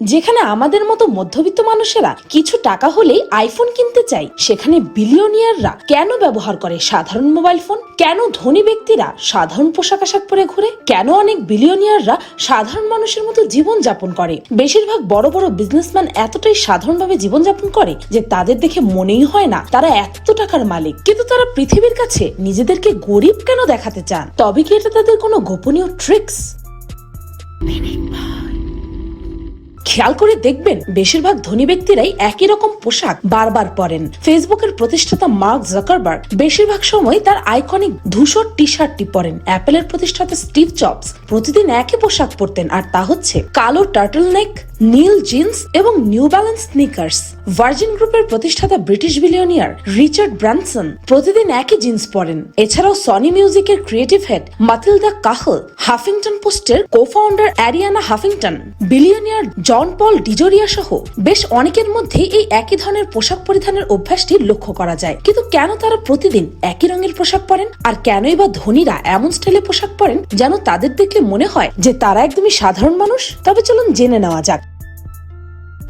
যেখানে আমাদের মতো মধ্যবিত্ত মানুষেরা কিছু টাকা হলেই আইফোন কিনতে চাই সেখানে বিলিয়নিয়াররা কেন ব্যবহার করে সাধারণ মোবাইল ফোন কেন ধনী ব্যক্তিরা সাধারণ পোশাক আশাক পরে ঘুরে? কেন অনেক বিলিয়নিয়াররা সাধারণ মানুষের মতো জীবন যাপন করে? বেশিরভাগ বড় বড় বিজনেসম্যান এতটাই সাধারণভাবে জীবন যাপন করে যে তাদের দেখে মনেই হয় না তারা এত টাকার মালিক। কিন্তু তারা পৃথিবীর কাছে নিজেদেরকে গরিব কেন দেখাতে চান? তবে কি এটা তাদের কোনো গোপনীয় ট্রিক্স খেয়াল করে দেখবেন, বেশিরভাগ ধনী ব্যক্তিরাই একই রকম পোশাক বারবার পরেন। ফেসবুকের প্রতিষ্ঠাতা মার্ক জাকারবার্গ বেশিরভাগ সময় তার আইকনিক ধূসর টি শার্টটি পরেন। অ্যাপেলের প্রতিষ্ঠাতা স্টিভ জবস প্রতিদিন একই পোশাক পরতেন, আর তা হচ্ছে কালো টার্টল নেক নীল জিন্স এবং নিউ ব্যালেন্স স্নিকার্স। ভার্জিন গ্রুপের প্রতিষ্ঠাতা ব্রিটিশ বিলিয়নিয়ার রিচার্ড ব্রানসন প্রতিদিন একই জিন্স পরেন। এছাড়াও সনি মিউজিকের ক্রিয়েটিভ হেড মাতিল মাতিলদা কাহল হাফিংটন পোস্টের co founder Arianna Huffington. Billionaire John Paul DeJoria সহ বেশ অনেকের মধ্যে এই একই ধরনের পোশাক পরিধানের অভ্যাসটি লক্ষ্য করা যায়। কিন্তু কেন তারা প্রতিদিন একই রঙের পোশাক পরেন? আর কেনই বা ধনীরা এমন স্টাইলে পোশাক পরেন যেন তাদের দেখলে মনে হয় যে তারা একদমই সাধারণ মানুষ? তবে চলুন জেনে নেওয়া যাক।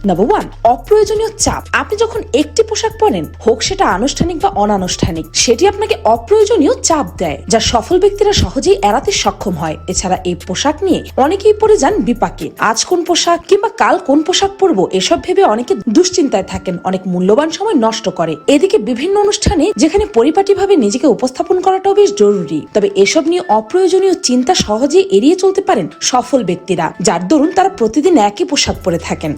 নাম্বার ওয়ান অপ্রয়োজনীয় চাপ। আপনি যখন একটি পোশাক পরেন, হোক সেটা আনুষ্ঠানিক বা অনানুষ্ঠানিক, সেটি আপনাকে অপ্রয়োজনীয় চাপ দেয়, যা সফল ব্যক্তিরা সহজেই এড়াতে সক্ষম হয়। এছাড়া এই পোশাক নিয়ে অনেকেই পরে যান বিপাকে। আজ কোন পোশাক কিংবা কাল কোন পোশাক পরবো, এসব ভেবে অনেকে দুশ্চিন্তায় থাকেন, অনেক মূল্যবান সময় নষ্ট করে। এদিকে বিভিন্ন অনুষ্ঠানে যেখানে পরিপাটিভাবে নিজেকে উপস্থাপন করাটাও বেশ জরুরি। তবে এসব নিয়ে অপ্রয়োজনীয় চিন্তা সহজেই এড়িয়ে চলতে পারেন সফল ব্যক্তিরা, যার দরুন তারা প্রতিদিন একই পোশাক পরে থাকেন।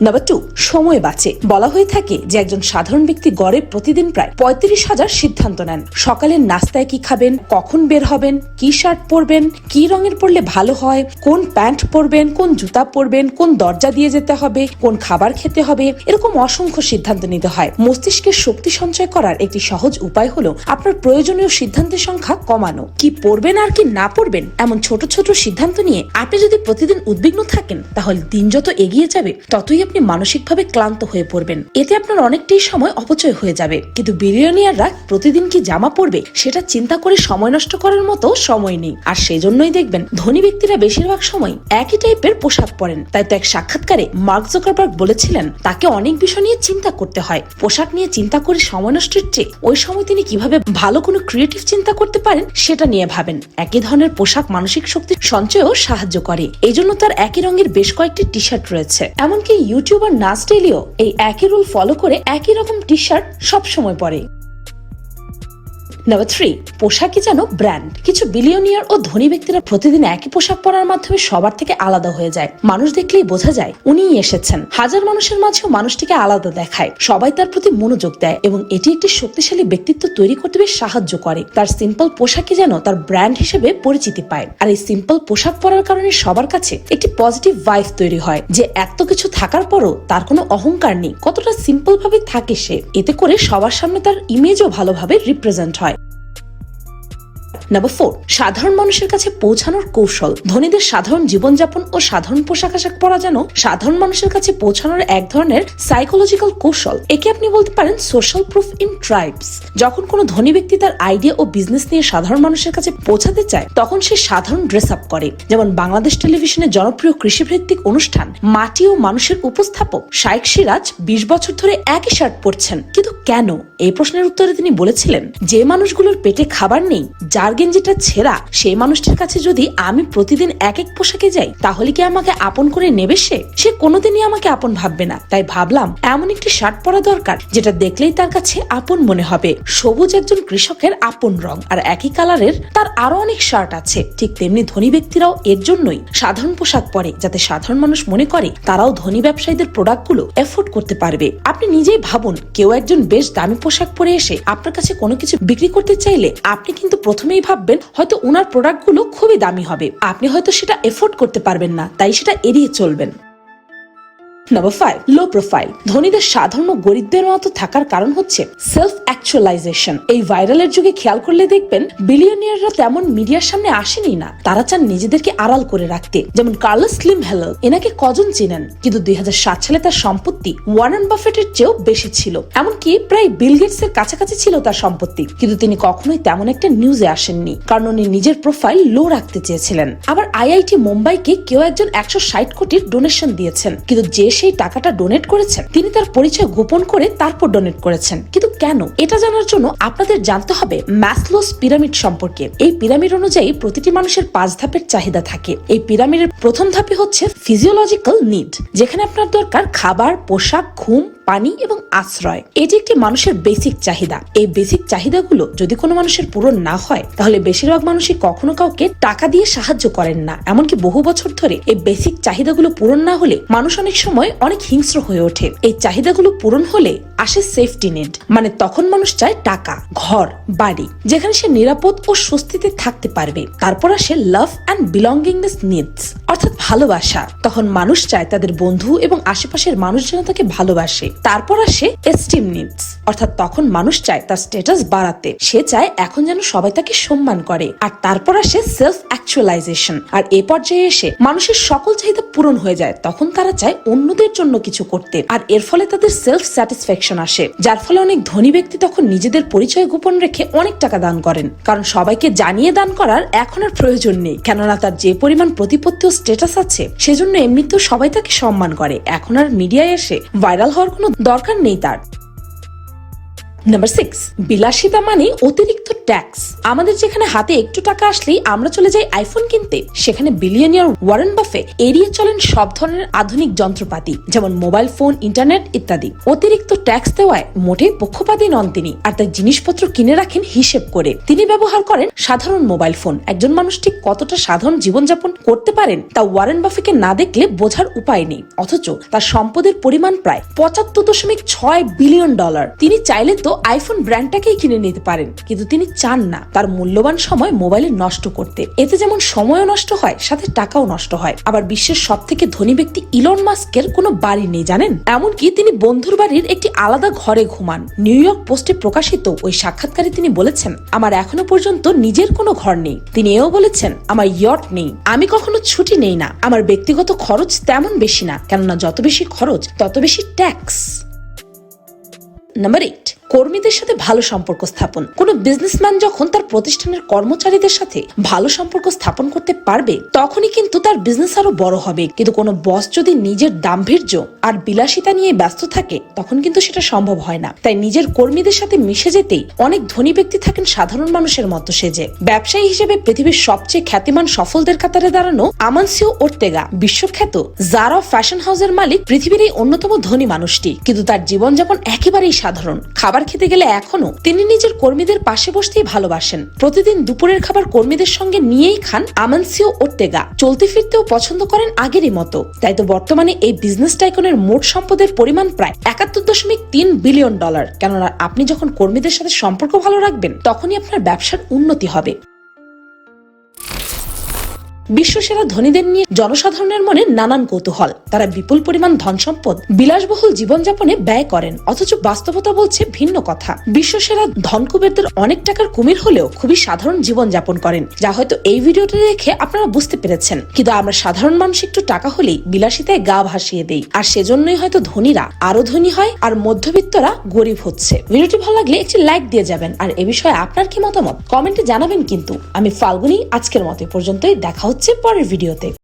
নাম্বার টু সময় বাঁচে। বলা হয়ে থাকে যে একজন সাধারণ ব্যক্তি গড়ে প্রতিদিন প্রায় পঁয়ত্রিশ হাজার সিদ্ধান্ত নেন। সকালের নাস্তায় কি খাবেন? কখন বের হবেন? কি শার্ট পরবেন? কি রঙের পরলে ভালো হয়? কোন প্যান্ট পরবেন? কোন জুতা পরবেন? কোন দরজা দিয়ে যেতে হবে? কোন খাবার খেতে হবে? এরকম অসংখ্য সিদ্ধান্ত নিতে হয়। মস্তিষ্কের শক্তি সঞ্চয় করার একটি সহজ উপায় হলো আপনার প্রয়োজনীয় সিদ্ধান্তের সংখ্যা কমানো। কি পড়বেন আর কি না পড়বেন এমন ছোট ছোট সিদ্ধান্ত নিয়ে আপনি যদি প্রতিদিন উদ্বিগ্ন থাকেন, তাহলে দিন যত এগিয়ে যাবে, ততই আপনি মানসিকভাবে ক্লান্ত হয়ে পড়বেন। এতে আপনার অনেকটাই সময় অপচয় হয়ে যাবে। কিন্তু বিলিয়নিয়াররা প্রতিদিন কি জামা পরবে, সেটা চিন্তা করে সময় নষ্ট করার মতো সময় নেই। আর সেজন্যই দেখবেন, ধনী ব্যক্তিরা বেশিরভাগ সময় একই টাইপের পোশাক পরেন। তাই তো এক সাক্ষাৎকারে মার্ক জোকারবার্গ বলেছিলেন, তাকে অনেক বিষয় নিয়ে চিন্তা করতে হয়। পোশাক নিয়ে চিন্তা করে সময় নষ্টের চেয়ে ওই সময় তিনি কীভাবে ভালো কোনো ক্রিয়েটিভ চিন্তা করতে পারেন, সেটা নিয়ে ভাবেন। একই ধরনের পোশাক মানসিক শক্তি সঞ্চয়েও সাহায্য করে। এই জন্য তার একই রঙের বেশ কয়েকটি টি শার্ট রয়েছে। এমনকি ইউটিউবার নাচ ডেলিও এই একই রুল ফলো করে একই রকম টি শার্ট সবসময় পরে। নাম্বার থ্রি পোশাকই যেন ব্র্যান্ড কিছু বিলিয়নিয়ার ও ধনী ব্যক্তিরা প্রতিদিন একই পোশাক পরার মাধ্যমে সবার থেকে আলাদা হয়ে যায়। মানুষ দেখলেই বোঝা যায়, উনিই এসেছেন। হাজার মানুষের মাঝেও মানুষটিকে আলাদা দেখায়। সবাই তার প্রতি মনোযোগ দেয় এবং এটি একটি শক্তিশালী ব্যক্তিত্ব তৈরি করতে বেশ সাহায্য করে। তার সিম্পল পোশাকই যেন তার ব্র্যান্ড হিসেবে পরিচিতি পায়। আর এই সিম্পল পোশাক পরার কারণে সবার কাছে একটি পজিটিভ ভাইফ তৈরি হয় যে এত কিছু থাকার পরও তার কোনো অহংকার নেই। কতটা সিম্পল ভাবে থাকে সে, এতে করে সবার সামনে তার ইমেজও ভালোভাবে রিপ্রেজেন্ট হয়। নাম্বার ফোর সাধারণ মানুষের কাছে পৌঁছানোর কৌশল। ধনীদের সাধারণ জীবনযাপন ও সাধারণ পোশাক আশাক পরা যেন সাধারণ মানুষের কাছে পৌঁছানোর এক ধরনের সাইকোলজিক্যাল কৌশল। একে আপনি বলতে পারেন সোশ্যাল প্রুফ ইন ট্রাইবস যখন কোনো ধনী ব্যক্তি তার আইডিয়া ও বিজনেস নিয়ে সাধারণ মানুষের কাছে পৌঁছাতে চায়, তখন সে সাধারণ ড্রেস আপ করে। যেমন বাংলাদেশ টেলিভিশনের জনপ্রিয় কৃষিভিত্তিক অনুষ্ঠান, মাটি ও মানুষের উপস্থাপক শাইক সিরাজ বিশ বছর ধরে একই শার্ট পরছেন। কিন্তু কেন? এই প্রশ্নের উত্তরে তিনি বলেছিলেন, যে মানুষগুলোর পেটে খাবার নেই, যার গেঞ্জিটা ছেঁড়া, সেই মানুষটির কাছে যদি আমি প্রতিদিন এক এক পোশাকে যাই, তাহলে কি আমাকে আপন করে নেবে সে? সে কোনোদিনই আমাকে আপন ভাববে না। তাই ভাবলাম, এমন একটি শার্ট পরা দরকার, যেটা দেখলেই তার কাছে আপন মনে হবে। সবুজ একজন কৃষকের আপন রং, আর একই কালারের তার আরও অনেক শার্ট আছে। ঠিক তেমনি ধনী ব্যক্তিরাও এর জন্যই সাধারণ পোশাক পরে, যাতে সাধারণ মানুষ মনে করে তারাও ধনী ব্যবসায়ীদের প্রোডাক্টগুলো এফোর্ড করতে পারবে। আপনি নিজেই ভাবুন, কেউ একজন বেশ দামি পোশাক পরে এসে আপনার কাছে কোনো কিছু বিক্রি করতে চাইলে, আপনি কিন্তু প্রথমেই ভাববেন হয়তো ওনার প্রোডাক্টগুলো খুবই দামি হবে। আপনি হয়তো সেটা এফোর্ড করতে পারবেন না, তাই সেটা এড়িয়ে চলবেন। নাম্বার ফাইভ লো প্রোফাইল ধনীদের সাধারণ গরিবদের মতো থাকার কারণ হচ্ছে সেলফ অ্যাকচুয়ালাইজেশন এই ভাইরালের যুগে খেয়াল করলে দেখবেন বিলিয়নিয়াররা তেমন মিডিয়ার সামনে আসেনি না। তারা চান নিজেদেরকে আড়াল করে রাখতে। যেমন কার্লস স্লিম হেলাল এনাকে কজন চেনেন? কিন্তু দুই হাজার সাত সালে তার সম্পত্তি ওয়ারেন বাফেটের চেয়েও বেশি ছিল। এমনকি প্রায় বিল গেটস এর কাছাকাছি ছিল তার সম্পত্তি। কিন্তু তিনি কখনোই তেমন একটা নিউজে আসেননি, কারণ উনি নিজের প্রোফাইল লো রাখতে চেয়েছিলেন। আবার আইআইটি মুম্বাইকে কেউ একজন একশো ষাট কোটির ডোনেশন দিয়েছেন। কিন্তু যে সেই টাকাটা ডোনেট করেছেন। তিনি তার পরিচয় গোপন করে তারপর ডোনেট করেছেন। কিন্তু কেন? এটা জানার জন্য আপনাদের জানতে হবে ম্যাসলোস পিরামিড সম্পর্কে। এই পিরামিড অনুযায়ী প্রতিটি মানুষের পাঁচ ধাপের চাহিদা থাকে। এই পিরামিডের প্রথম ধাপে হচ্ছে ফিজিওলজিক্যাল নিড যেখানে আপনার দরকার খাবার, পোশাক, ঘুম পানি এবং আশ্রয়। এটি একটি মানুষের বেসিক চাহিদা। এই বেসিক চাহিদাগুলো যদি কোনো মানুষের পূরণ না হয়, তাহলে বেশিরভাগ মানুষই কখনো কাউকে টাকা দিয়ে সাহায্য করেন না। এমনকি বহু বছর ধরে এই বেসিক চাহিদাগুলো পূরণ না হলে মানুষ অনেক সময় অনেক হিংস্র হয়ে ওঠে। এই চাহিদাগুলো পূরণ হলে আসে সেফটি নেট মানে তখন মানুষ চায় টাকা, ঘর, বাড়ি, যেখানে সে নিরাপদ ও স্বস্তিতে থাকতে পারবে। তারপর আসে লাভ অ্যান্ড বিলঙ্গিংনেস নিডস অর্থাৎ ভালোবাসা। তখন মানুষ চায় তাদের বন্ধু এবং আশেপাশের মানুষ যেন তাকে ভালোবাসে। তারপর আসে এস্টিম নিডস অর্থাৎ তখন মানুষ চায় তার স্ট্যাটাস বাড়াতে। সে চায় এখন যেন সবাই তাকে সম্মান করে। আর তারপর আসে সেলফ অ্যাকচুয়ালাইজেশন আর এ পর্যায়ে এসে মানুষের সকল চাহিদা পূরণ হয়ে যায়। তখন তারা চায় অন্যদের জন্য কিছু করতে। আর এর ফলে তাদের সেলফ স্যাটিসফ্যাকশন আসে। যার ফলে অনেক ধনী ব্যক্তি তখন নিজেদের পরিচয় গোপন রেখে অনেক টাকা দান করেন। কারণ সবাইকে জানিয়ে দান করার এখন আর প্রয়োজন নেই। কেননা তার যে পরিমাণ প্রতিপত্তি ও স্ট্যাটাস আছে। সেজন্য এমনিতেও সবাই তাকে সম্মান করে। এখন আর মিডিয়ায় এসে ভাইরাল হওয়ার কোনো দরকার নেই তার। নাম্বার সিক্স বিলাসিতা মানে অতিরিক্ত ট্যাক্স আমাদের যেখানে হাতে একটু টাকা আসলেই আমরা চলে যাই আইফোন কিনতে। সেখানে বিলিয়নিয়ার ওয়ারেন বাফে এড়িয়ে চলেন সব ধরনের আধুনিক যন্ত্রপাতি, যেমন মোবাইল ফোন ইন্টারনেট ইত্যাদি। অতিরিক্ত ট্যাক্স দেওয়ায় মোটেই পক্ষপাতী নন তিনি, আর তার জিনিসপত্র কিনে রাখেন হিসেব করে। তিনি ব্যবহার করেন সাধারণ মোবাইল ফোন একজন মানুষ ঠিক কতটা সাধারণ জীবনযাপন করতে পারেন, তা ওয়ারেন বাফেকে না দেখলে বোঝার উপায় নেই। অথচ তার সম্পদের পরিমাণ প্রায় পঁচাত্তর দশমিক ছয় বিলিয়ন ডলার তিনি চাইলে তো আইফোন ব্র্যান্ডটাকেই কিনে নিতে পারেন, কিন্তু তিনি চান না তার মূল্যবান সময় মোবাইলে নষ্ট করতে। এতে যেমন সময়ও নষ্ট হয়, সাথে টাকাও নষ্ট হয়। আবার বিশ্বের সব থেকে ধনী ব্যক্তি ইলন মাস্কের কোনো বাড়ি নেই, জানেন? এমনকি তিনি বন্ধুর বাড়ির একটি আলাদা ঘরে ঘুমান। নিউ ইয়র্ক পোস্টে প্রকাশিত ওই সাক্ষাৎকারে তিনি বলেছেন, আমার এখনও পর্যন্ত নিজের কোনো ঘর নেই। তিনি এও বলেছেন, আমার ইয়ট নেই। আমি কখনো ছুটি নেই না। আমার ব্যক্তিগত খরচ তেমন বেশি না, কেননা যত বেশি খরচ, তত বেশি ট্যাক্স নাম্বার এইট কর্মীদের সাথে ভালো সম্পর্ক স্থাপন। কোনো বিজনেসম্যান যখন তার প্রতিষ্ঠানের কর্মচারীদের সাথে ভালো সম্পর্ক স্থাপন করতে পারবে, তখনই কিন্তু তার বিজনেস আরও বড় হবে। কিন্তু কোনো বস যদি নিজের দাম্ভির্য আর বিলাসিতা নিয়ে ব্যস্ত থাকে, তখন কিন্তু সেটা সম্ভব হয় না। তাই নিজের কর্মীদের সাথে মিশে যেতেই অনেক ধনী ব্যক্তি থাকেন সাধারণ মানুষের মতো সেজে। ব্যবসায়ী হিসেবে পৃথিবীর সবচেয়ে খ্যাতিমান সফলদের কাতারে দাঁড়ানো আমানসিও ওর্তেগা, বিশ্বখ্যাত জারা ফ্যাশন হাউসের মালিক, পৃথিবীর এই অন্যতম ধনী মানুষটি। কিন্তু তার জীবনযাপন একেবারেই সাধারণ। খাবার খেতে গেলে এখনও তিনি নিজের কর্মীদের পাশে বসতেই ভালোবাসেন। প্রতিদিন দুপুরের খাবার কর্মীদের সঙ্গে নিয়েই খান আমানসিও ওর্তেগা। চলতে ফিরতেও পছন্দ করেন আগেরই মতো। তাই তো বর্তমানে এই বিজনেস টাইকনের মোট সম্পদের পরিমাণ প্রায় একাত্তর দশমিক তিন বিলিয়ন ডলার কেননা আপনি যখন কর্মীদের সাথে সম্পর্ক ভালো রাখবেন, তখনই আপনার ব্যবসার উন্নতি হবে। বিশ্বসেরা ধনীদের নিয়ে জনসাধারণের মনে নানান কৌতূহল। তারা বিপুল পরিমাণ ধন সম্পদ, বিলাসবহুল জীবনযাপনে ব্যয় করেন। অথচ বাস্তবতা বলছে ভিন্ন কথা। বিশ্বসেরা ধনকুবেরদের অনেক টাকার কুমির হলেও খুবই সাধারণ জীবন যাপন করেন, যা হয়তো এই ভিডিওটি দেখে আপনারা বুঝতে পেরেছেন। কিন্তু আমরা সাধারণ মানুষ একটু টাকা হলেই বিলাসিতায় গা ভাসিয়ে দেই। আর সেজন্যই হয়তো ধনীরা আরও ধনী হয় আর মধ্যবিত্তরা গরিব হচ্ছে। ভিডিওটি ভালো লাগলে একটি লাইক দিয়ে যাবেন। আর এ বিষয়ে আপনার কি মতামত? কমেন্টে জানাবেন কিন্তু। আমি ফাল্গুনি, আজকের মতো পর্যন্তই। দেখা হচ্ছে পরের ভিডিওতে।